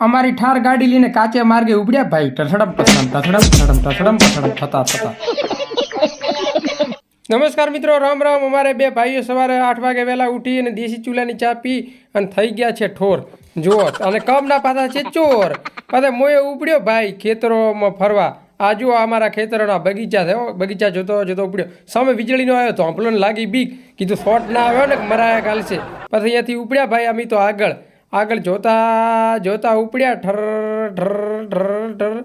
અમારી ઠાર ગાડી લઈને કાચે માર્ગે ઉભડ્યા ભાઈ, ટથડમ ટથડમ ટથડમ ટથડમ ટથડમ ટથડમ, થતા થતા. નમસ્કાર મિત્રો, રામ રામ. અમારે બે ભાઈઓ સવારે આઠ વાગે વહેલા ઉઠી અને દેશી ચૂલાની ચા પી અને થઈ ગયા છે ઠોર. જુઓ, અને કમના પાછા છે ચોર. પાછા મોએ ઉપડ્યો ભાઈ, ખેતરોમાં ફરવા. આ જુઓ અમારા ખેતરોના બગીચા થયો બગીચા જોતો જોતો ઉપડ્યો સામે વીજળીનો આવ્યો તો આપણને લાગી બીક. કીધું શોર્ટ ના આવ્યો ને મરાયા કાલ છે. પછી અહીંયાથી ઉપડ્યા ભાઈ અમે તો આગળ. આગળ જોતા જોતા ઉપડ્યા ઠર ઠર ઠર ઠર.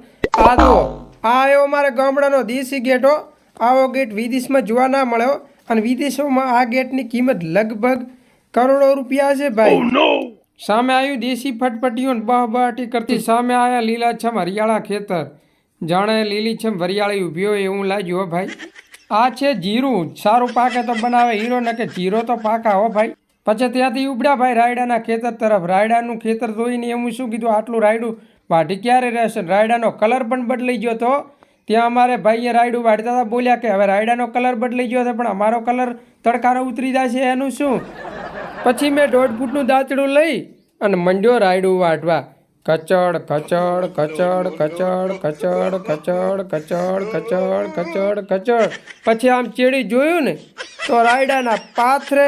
આ જુઓ આ આવ્યો અમારે ગામડાનો દેશી ગેટો આવો ગેટ વિદેશમાં જોવા ના મળ્યો અને વિદેશોમાં આ ગેટની કિંમત લગભગ કરોડો રૂપિયા છે ભાઈ. સામે આવ્યું દેશી ફટફટીઓ ને બહબહાટી કરતી સામે આવ્યા લીલાછમ હરિયાળા ખેતર. જાણે લીલીછમ વરિયાળી ઊભી હોય એવું લાગ્યું હો ભાઈ. આ છે જીરું. સારું પાકે તો બનાવે હીરો ને કે જીરો તો પાકા હો ભાઈ. પછી ત્યાંથી ઉપડ્યા ભાઈ રાયડાના ખેતર તરફ, રાયડાનું ખેતર જોઈને એમ શું કીધું? આટલું રાયડું વાઢી ક્યારે રહેશે? રાયડાનો કલર પણ બદલાઈ ગયો તો? ત્યાં અમારે ભાઈએ રાયડું વાઢતા હતા, બોલ્યા કે, હવે રાયડાનો કલર બદલાઈ ગયો છે, પણ અમારો કલર તડકાનો ઉતરી જશે, એનું શું? પછી મેં દોઢ ફૂટનું દાંતડું લઈ અને મંડ્યો રાયડું વાટવા કચડ કચડ કચડ કચડ કચડ કચડ કચડ કચડ કચડ કચડ. પછી આમ ચેડી જોયું ને તો રાયડાના પાથરે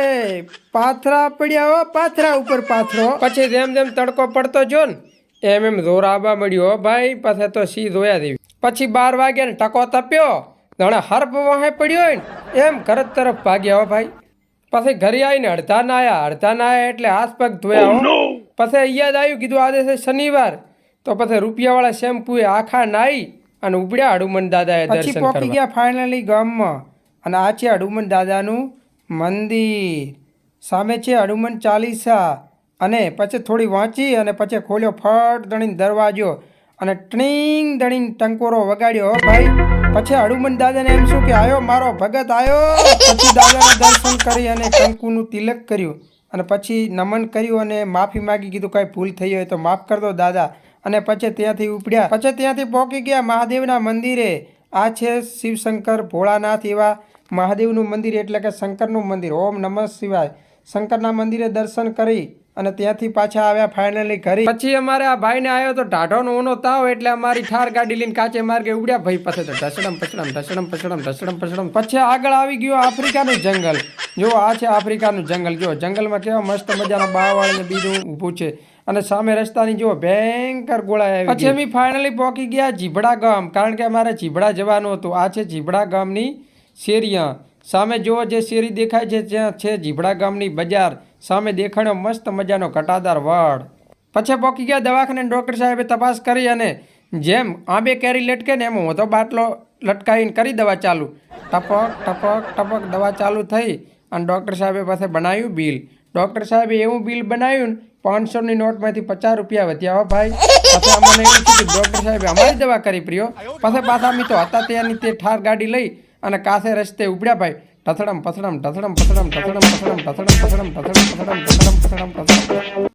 પાથરા પડ્યા હો પાથરા ઉપર પાથરો. પછી જેમ જેમ તડકો પડતો જો ને એમ એમ જોર આવવા મળ્યો ભાઈ પછી તો સી જોયા દેવી. પછી બાર વાગ્યા ને ટકો તપ્યો જાણે હર્પ વાહે પડ્યો હોય ને એમ ઘર તરફ ભાગ્યા હો ભાઈ. પછી ઘરે આવીને અડધા ના આયા અડધા ના આવ્યા એટલે હાથ પગ ધોયા હો. પછી યાદ આવ્યું કીધું આજે છે શનિવાર. તો પછી રૂપિયાવાળા શેમ્પુએ આખા નાઈ અને ઉપડ્યા હડુમન દાદાએ દર્શન પહોંચી ગયા ફાઇનલી ગામમાં. અને આ છે હડુમન દાદાનું મંદિર. સામે છે હડુમન ચાલીસા. અને પછી થોડી વાંચી અને પછી ખોલ્યો ફટ દણીને દરવાજો અને ટ્રીંગ દણીને ટંકોરો વગાડ્યો ભાઈ. પછી હડુમન દાદાને એમ શું કે આયો મારો ભગત આયો. પછી દાદાના દર્શન કરી અને કંકુનું તિલક કર્યું. અને પછી નમન કર્યું અને માફી માગી કીધું, કાંઈ ભૂલ થઈ હોય તો માફ કર દો દાદા. અને પછી ત્યાંથી ઉપડ્યા. પછી ત્યાંથી પહોંચી ગયા મહાદેવના મંદિરે. આ છે શિવશંકર ભોળાનાથ એવા મહાદેવનું મંદિર, એટલે કે શંકરનું મંદિર. ઓમ નમઃ શિવાય. શંકરના મંદિરે દર્શન કરી અને ત્યાંથી પાછા આવ્યા ફાઇનલી ઘરે. પછી અમારે આ ભાઈને આવ્યો તો ટાઢોનો ઓનો તાવ એટલે અમારી ઠાર ગાડી લઈને કાચે માર્ગે ઉડ્યા. ભાઈ પાસે તો ઢસડમ પછડમ ઢસડમ પછડમ ઢસડમ પછડમ પછી આગળ આવી ગયો આફ્રિકાનું જંગલ. જો આ છે આફ્રિકાનું જંગલ. જો જંગલમાં કેવા મસ્ત મજાના બાવાળ ને બીજું ઊભું છે. અને સામે રસ્તાની જો ભયંકર ગોળા આવી પછી અમે ફાઇનલી પહોંચી ગયા જીભડા ગામ. કારણ કે અમારે જીભડા જવાનું હતું. આ છે જીભડા ગામની શેરીયા. સામે જુઓ જે શેરી દેખાય છે ત્યાં છે જીભડા ગામની બજાર. સામે દેખાણ્યો મસ્ત મજાનો ઘટાદાર વડ પછી પોકી ગયા દવાખાને ડૉક્ટર સાહેબે તપાસ કરી અને જેમ આંબે કેરી લટકે ને એમ મોટો બાટલો લટકાવીને કરી દવા ચાલુ. ટપક ટપક ટપક દવા ચાલુ થઈ અને ડૉક્ટર સાહેબે પાસે બનાવ્યું બિલ. ડૉક્ટર સાહેબે એવું બિલ બનાવ્યું પાંચસોની નોટમાંથી પચાસ રૂપિયા વધ્યા હો ભાઈ. પછી અમને એવું થયું ડૉક્ટર સાહેબે અમારી દવા કરી પ્રિયો. પછી પાછા અમે તો હતા ત્યાંની તે ઠાર ગાડી લઈ અને કાસે રસ્તે ઉપડ્યા ભાઈ. টাথাড়াম পাথাড়াম টাথাড়াম পাথাড়াম টাথাড়াম পাথাড়াম টাথাড়াম পাথাড়াম টাথাড়াম পাথাড়াম টাথাড়াম পাথাড়াম টাথাড়াম